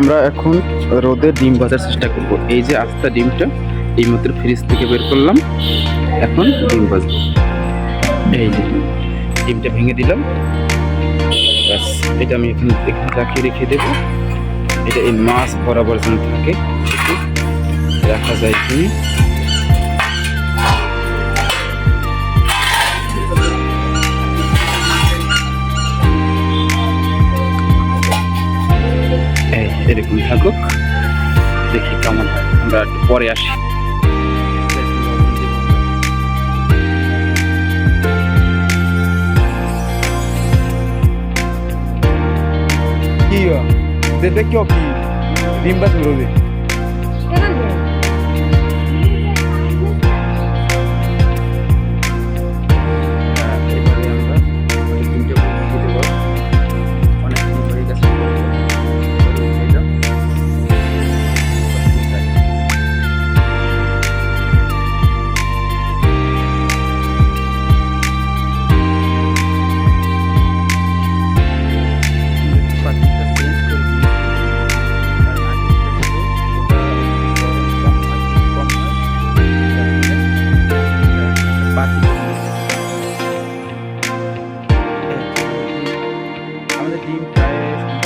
আমরা এখন রোদে ডিম ভাজার চেষ্টা করব। এই যে আস্তা ডিমটা, এই মতো ফ্রিজ থেকে বের করলাম। এখন ডিম ভাজব। এই যে ডিমটা ভেঙে দিলাম। ব্যাস, এটা আমি এখন একটু রাখিয়ে রেখে দেব। এটা এই মাছ বরাবর যেন থাকে রাখা যায় এখানে এরকম থাকুক। দেখি কেমন হয়। আমরা একটু পরে আসি। কি দেখবে কি কি। ডিম রোদে deep dive.